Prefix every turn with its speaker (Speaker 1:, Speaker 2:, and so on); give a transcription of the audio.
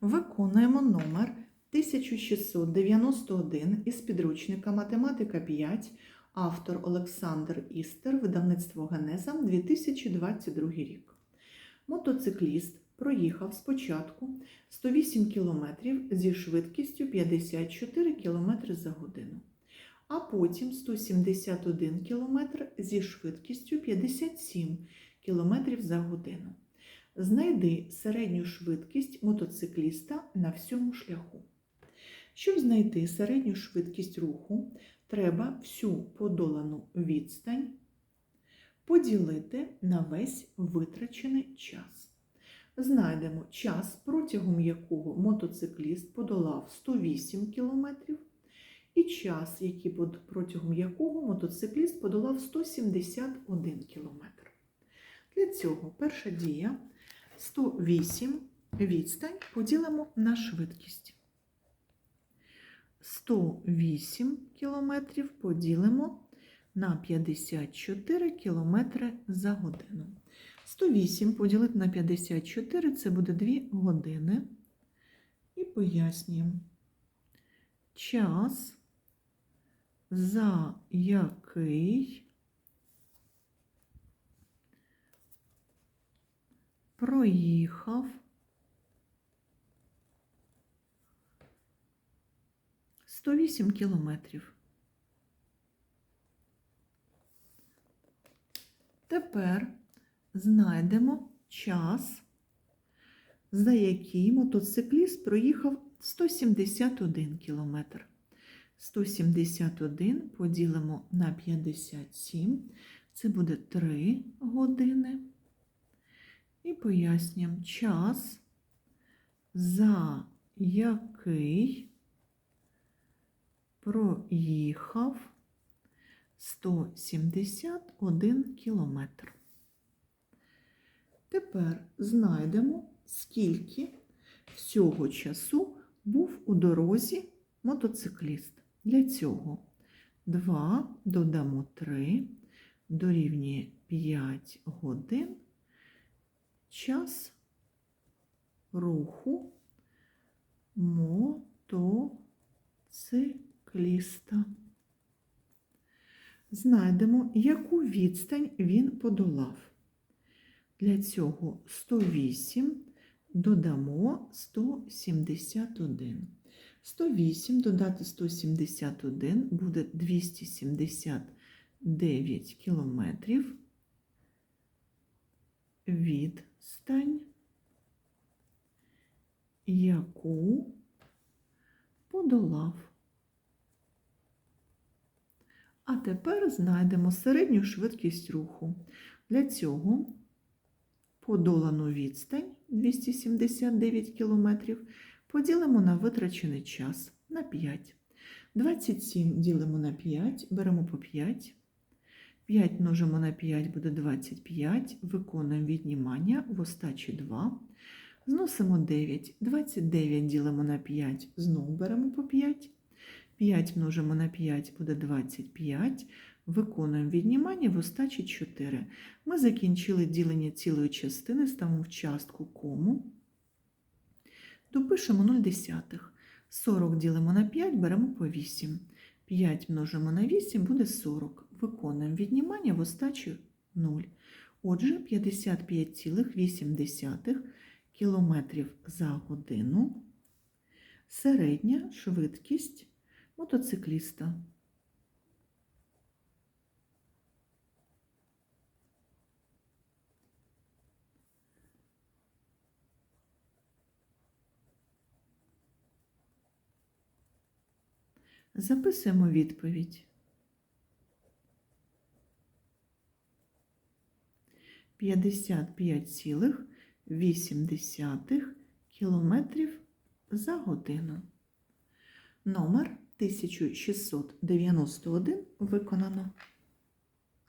Speaker 1: Виконуємо номер 1691 із підручника Математика 5, автор Олександр Істер, видавництво Генеза, 2022 рік. Мотоцикліст проїхав спочатку 108 км зі швидкістю 54 км за годину, а потім 171 км зі швидкістю 57 км за годину. Знайди середню швидкість мотоцикліста на всьому шляху. Щоб знайти середню швидкість руху, треба всю подолану відстань поділити на весь витрачений час. Знайдемо час, протягом якого мотоцикліст подолав 108 км, і час, протягом якого мотоцикліст подолав 171 км. Для цього перша дія 108 відстань поділимо на швидкість. 108 км поділимо на 54 км за годину. 108 поділити на 54 це буде 2 години. І пояснюємо. Час, за який проїхав 108 кілометрів. Тепер знайдемо час, за який мотоцикліст проїхав 171 кілометр. 171 поділимо на 57, це буде 3 години. І пояснюємо час, за який проїхав 171 кілометр. Тепер знайдемо, скільки всього часу був у дорозі мотоцикліст. Для цього 2 додамо 3 дорівнює 5 годин. Час руху мотоцикліста. Знайдемо, яку відстань він подолав. Для цього 108 додамо 171. 108 додати 171 буде 279 кілометрів. Відстань, яку подолав. А тепер знайдемо середню швидкість руху. Для цього подолану відстань 279 км поділимо на витрачений час на 5. 27 ділимо на 5, беремо по 5. 5 множимо на 5 буде 25, виконуємо віднімання в остачі 2. Зносимо 9. 29 ділимо на 5, знову беремо по 5. 5 множимо на 5 буде 25. Виконуємо віднімання в остачі 4. Ми закінчили ділення цілої частини, ставимо в частку кому. Допишемо 0 десятих. 40 ділимо на 5, беремо по 8. 5 множимо на 8 буде 40. Виконуємо віднімання в остачі 0. Отже, 55,8 км за годину. Середня швидкість мотоцикліста. Записуємо відповідь. 55,8 кілометрів за годину. Номер 1691 виконано.